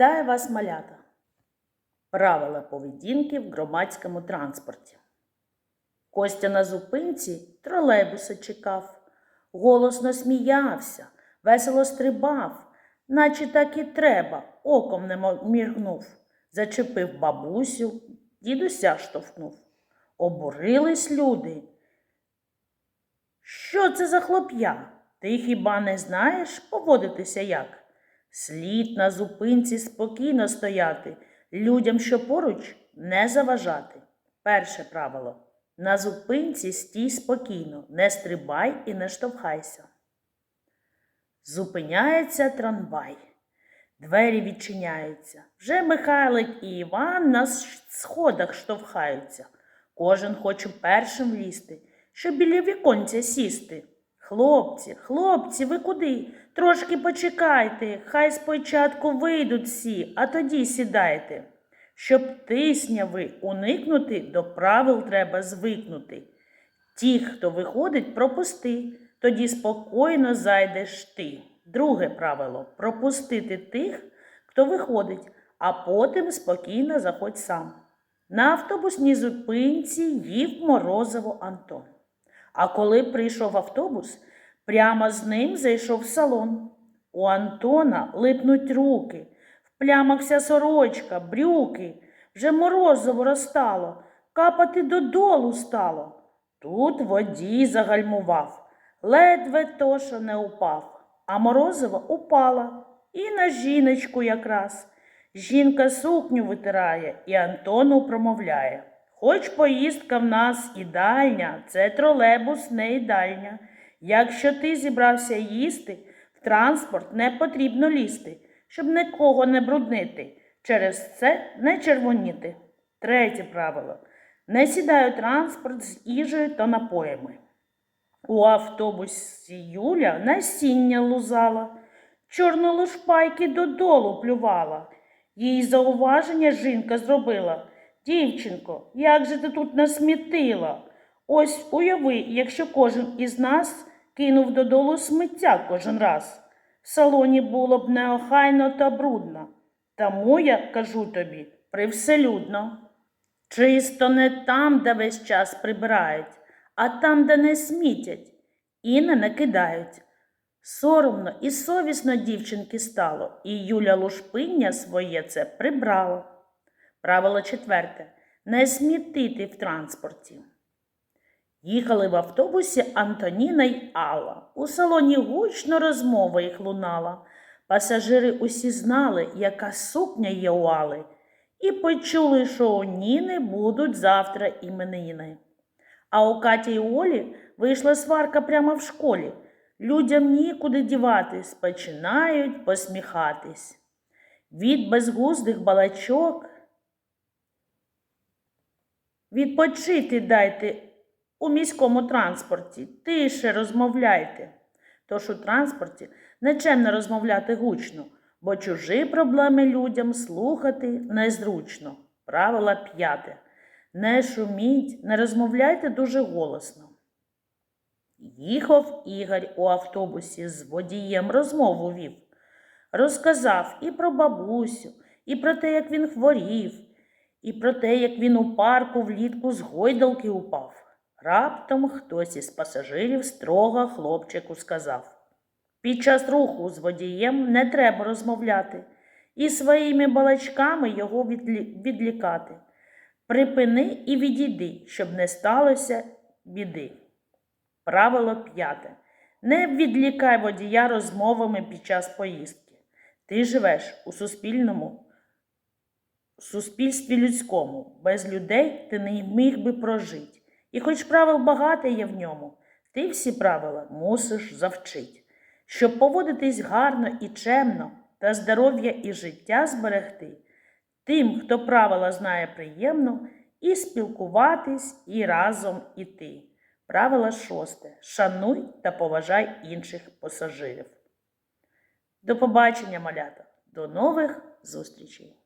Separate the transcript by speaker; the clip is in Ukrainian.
Speaker 1: Вітаю вас, малята! Правила поведінки в громадському транспорті. Костя на зупинці тролейбуса чекав, голосно сміявся, весело стрибав, наче так і треба, оком не міргнув, зачепив бабусю, дідуся штовхнув. Обурились люди. Що це за хлоп'я? Ти хіба не знаєш поводитися як? Слід на зупинці спокійно стояти, людям, що поруч, не заважати. Перше правило. На зупинці стій спокійно, не стрибай і не штовхайся. Зупиняється трамвай. Двері відчиняються. Вже Михайлик і Іван на сходах штовхаються. Кожен хоче першим влізти, щоб біля віконця сісти. Хлопці, хлопці, ви куди? Трошки почекайте, хай спочатку вийдуть всі, а тоді сідайте. Щоб тисняви уникнути, до правил треба звикнути. Ті, хто виходить, пропусти, тоді спокійно зайдеш ти. Друге правило пропустити тих, хто виходить, а потім спокійно заходь сам. На автобусній зупинці їв морозиво Антон. А коли прийшов автобус, прямо з ним зайшов в салон. У Антона липнуть руки, в плямах вся сорочка, брюки, вже морозиво розстало, капати додолу стало. Тут водій загальмував, ледве то, що не упав, а морозиво упала і на жіночку якраз. Жінка сукню витирає і Антону промовляє. Хоч поїздка в нас і дальня, це тролейбус не їдальня. Якщо ти зібрався їсти, в транспорт не потрібно лізти, щоб нікого не бруднити. Через це не червоніти. Третє правило. Не сідай у транспорт з їжею та напоями. У автобусі Юля насіння лузала, чорну лушпайки додолу плювала. Їй зауваження жінка зробила. Дівчинко, як же ти тут насмітила? Ось уяви, якщо кожен із нас кинув додолу сміття кожен раз. В салоні було б неохайно та брудно. Тому я кажу тобі привселюдно. Чисто не там, де весь час прибирають, а там, де не смітять і не накидають. Соромно і совісно дівчинки стало, і Юля Лушпиння своє це прибрала. Правило четверте. Не смітити в транспорті. Їхали в автобусі Антоніна й Алла. У салоні гучно розмова їх лунала. Пасажири усі знали, яка сукня є у Алли, і почули, що у Ніни будуть завтра іменини. А у Каті й Олі вийшла сварка прямо в школі. Людям нікуди діватись, починають посміхатись. Від безгуздих балачок Відпочити дайте у міському транспорті, тише розмовляйте. Тож у транспорті нечемно розмовляти гучно, бо чужі проблеми людям слухати незручно. Правило п'яте. Не шуміть, не розмовляйте дуже голосно. Їхав Ігор у автобусі з водієм розмову вів. Розказав і про бабусю, і про те, як він хворів, і про те, як він у парку влітку з гойдалки упав. Раптом хтось із пасажирів строго хлопчику сказав. Під час руху з водієм не треба розмовляти і своїми балачками його відлі- відлікати. Припини і відійди, щоб не сталося біди. Правило п'яте. Не відлікай водія розмовами під час поїздки. Ти живеш у суспільному суспільстві людському. Без людей ти не міг би прожити. І хоч правил багато є в ньому, ти всі правила мусиш завчить. Щоб поводитись гарно і чемно та здоров'я і життя зберегти, тим, хто правила знає приємно, і спілкуватись, і разом іти. Правило шосте. Шануй та поважай інших пасажирів. До побачення, малята. До нових зустрічей!